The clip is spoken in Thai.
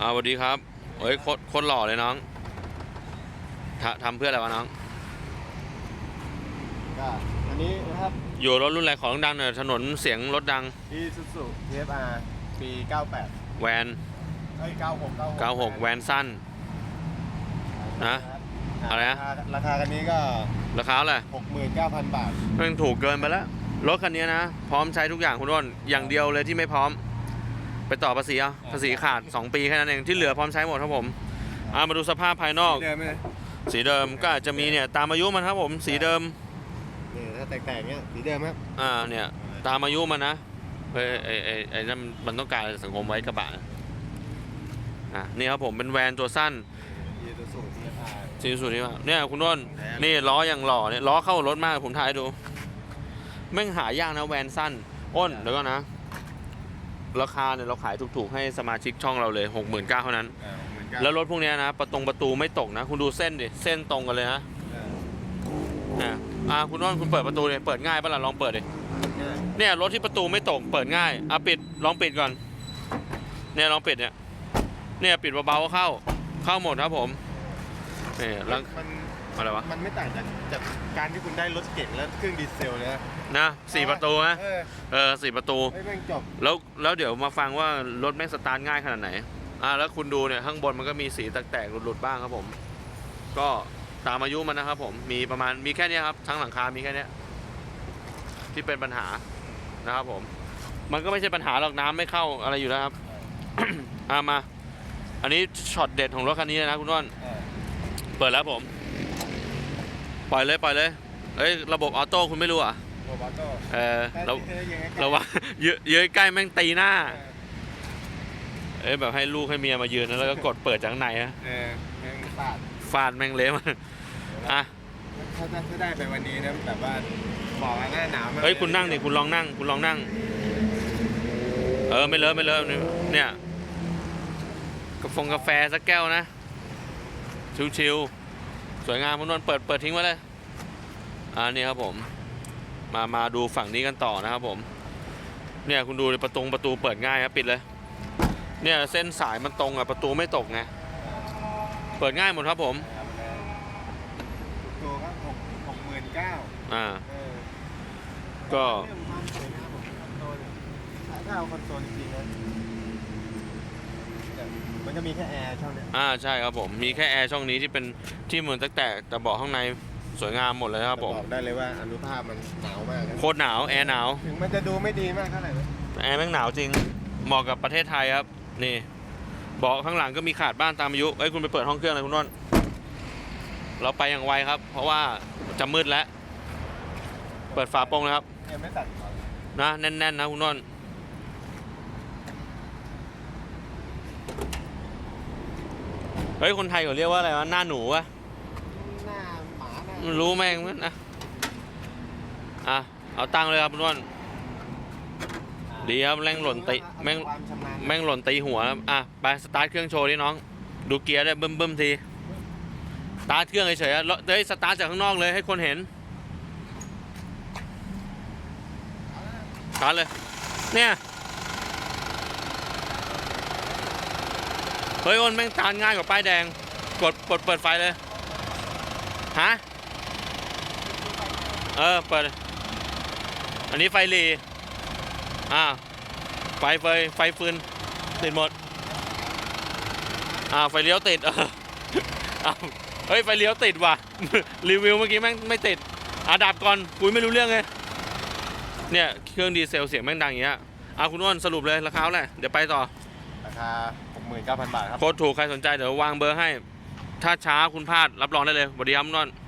อ่าสวัสดีครับเฮ้ยโคตรโคตรหล่อเลยน้องทำทำเพื่ออะไรวะน้อง ก็อันนี้นะครับ อยู่รถรุ่นอะไรของดังหน่อยถนนเสียงรถดังอีซูซู TFR ปี 98แวนเอ้ย96 96แวนสั้น นะอะไรนะ ราคาราคาคันนี้ก็ ราคาอะไร69,000 บาท แมันถูกเกินไปแล้ว รถคันนี้นะ พร้อมใช้ทุกอย่างคุณอ้นอย่างเดียวเลยที่ไม่พร้อม ไปต่อภาษีเอาภาษีขาด 2 ปีแค่นั้นเองที่เหลือพร้อมใช้หมดครับผมอ่ามาดูสภาพภายนอก เดิมไหมสีเดิมก็อาจจะมีเนี่ยตามอายุมันครับผมสีเดิมนี่ถ้าแตกๆเนี้ยสีเดิมครับอ่าเนี่ยตามอายุมันนะเฮ้ยไอ้ไอ้ไอ้นั่นมันต้องการสังคมไว้กระบะนะอะนี่ครับผมเป็นแวนตัวสั้นอีซูซู TFR สีสุดที่ว่าเนี่ยคุณต้นนี่ล้ออย่างหล่อเนี่ยล้อเข้ารถมากผมถ่ายให้ดูแม่งหายากนะแวนสั้นอ้นเดี๋ยวก่อนนะ ราคาเนี่ยเราขายถูกๆให้สมาชิกช่องเราเลยหกหมื่นเก้าเท่านั้นอ่าเหมือนกันแล้วรถพวกเนี้ยนะ ประตงประตูไม่ตกนะ คุณดูเส้นดิ เส้นตรงกันเลยฮะอ่าอะอ่าคุณต้นคุณเปิดประตูเลยเปิดง่ายปะล่ะลองเปิดดิง่ายเนี่ยรถที่ประตูไม่ตกเปิดง่ายอะปิดลองปิดก่อน เนี่ยลองปิดเนี่ย เนี่ยปิดเบาๆก็เข้า เข้าหมดครับผมนี่แล้วมัน อะไรวะ มันไม่ต่างจากจากการที่คุณได้รถเก่งแล้วเครื่องดีเซลเลยนะนะสี่ประตูนะเออเออสี่ประตูเฮ้ยแม่งจบแล้วแล้วเดี๋ยวมาฟังว่ารถแม่งสตาร์ทง่ายขนาดไหน อ่าแล้วคุณดูเนี่ยข้างบนมันก็มีสีแตกๆหลุดๆบ้างครับผม ก็ตามอายุมันนะครับผมมีประมาณมีแค่เนี้ยครับ ทั้งหลังคา มีแค่เนี้ยที่เป็นปัญหานะครับผม มันก็ไม่ใช่ปัญหาหรอกน้ำไม่เข้าอะไรอยู่แล้วครับ อ่ามา อันนี้ช็อตเด็ดของรถคันนี้เลยนะคุณว่าน เออ เปิดแล้วผม ปล่อยเลยปล่อยเลยเอ้ยระบบออโต้คุณไม่รู้เหรอะโรบอตโต้เออแต่เราที่เธอยังไงเราว่าเยอะเยอะใกล้แม่งตีหน้าเออเอ้ยแบบให้ลูกให้เมียมายืนนะแล้วก็กดเปิดจากข้างในฮะเออแม่งฟาดฟาดแม่งเละมันอะถ้าถ้าถ้าได้ไปวันนี้นะแบบว่าบอกว่าหน้าหนาวมากเฮ้ยคุณนั่งดิคุณลองนั่ง คุณลองนั่ง เออไม่เลอะไม่เลอะเนี่ยกาแฟกาแฟสักแก้วนะ ชิวๆสวยงามคุณนวลเปิดเปิดทิ้งไว้เลย อ่านี่ครับผมมามาดูฝั่งนี้กันต่อนะครับผม เนี่ยคุณดูดิประตูประตูเปิดง่ายครับปิดเลย เนี่ยเส้นสายมันตรงอะประตูไม่ตกไงเปิดง่ายหมดครับผมตัวก็หกหกหมื่นเก้าอ่า เออก็เรื่องความสวยงามของคอนโซลเนี่ยถ้าถ้าเอาคอนโซลจริงๆนะแต่มันจะมีแค่แอร์ช่องเนี้ยอ่าใช่ครับผม มีแค่แอร์ช่องนี้ที่เป็นที่เหมือนตั้งแต่แต่เบาะข้างใน สวยงามหมดเลยครับผมบอกได้เลยว่าอนุภาพมันหนาวมากนะโคตรหนาวแอร์หนาวถึงมันจะดูไม่ดีมากเท่าไหร่นะแอร์แม่งหนาวจริงเหมาะกับประเทศไทยครับ นี่เบาะข้างหลังก็มีขาดบ้านตามอายุเอ้ยคุณไปเปิดห้องเครื่องเลยคุณนนท์เราไปอย่างไวครับ เพราะว่าจะมืดแล้ว เปิดฝาโปร่งนะครับ ยังไม่ตัดก่อนนะแน่นๆนะคุณนนท์เฮ้ยคนไทยเขาเรียกว่าอะไรวะหน้าหนูวะหน้าห มาหน้ามันรู้แม่งมั้ยนะ อะ เอาตังค์เลยครับคุณนนท์ดีครับแม่งหล่นตีแม่งความชำนาญแม่งหล่นตีหัวครับอะไปสตาร์ทเครื่องโชว์ดิน้อง ดูเกียร์ได้วยบึ้มบึ้มทีสตาร์ทเครื่องเฉยๆอะแล้วเฮ้ยสตาร์ทจากข้างนอกเลยให้คนเห็นสตาร์ทเลย เนี่ยเฮ้ยอ้นแม่งตานง่ายกว่าป้ายแดง กดกดเปิดไฟเลย ฮะ เออ เปิด อันนี้ไฟหรีอ่า ไฟไฟไฟฟืน ติดหมด อ่า ไฟเลี้ยวติด เอออ้าวเฮ้ย ไฟเลี้ยวติดว่ะ รีวิวเมื่อกี้แม่งไม่ติดอะดับก่อนคุยไม่รู้เรื่องเลยเนี่ย เครื่องดีเซลเสียงแม่งดังอย่างเงี้ยอะคุณอ้วนสรุปเลย ราคาเท่าไหร่เดี๋ยวไปต่อ ราคา 69,000 บาทครับ โคตรถูก ใครสนใจเดี๋ยววางเบอร์ให้ ถ้าช้าคุณพลาดรับรองได้เลยสวัสดีครับคุณอ้วนค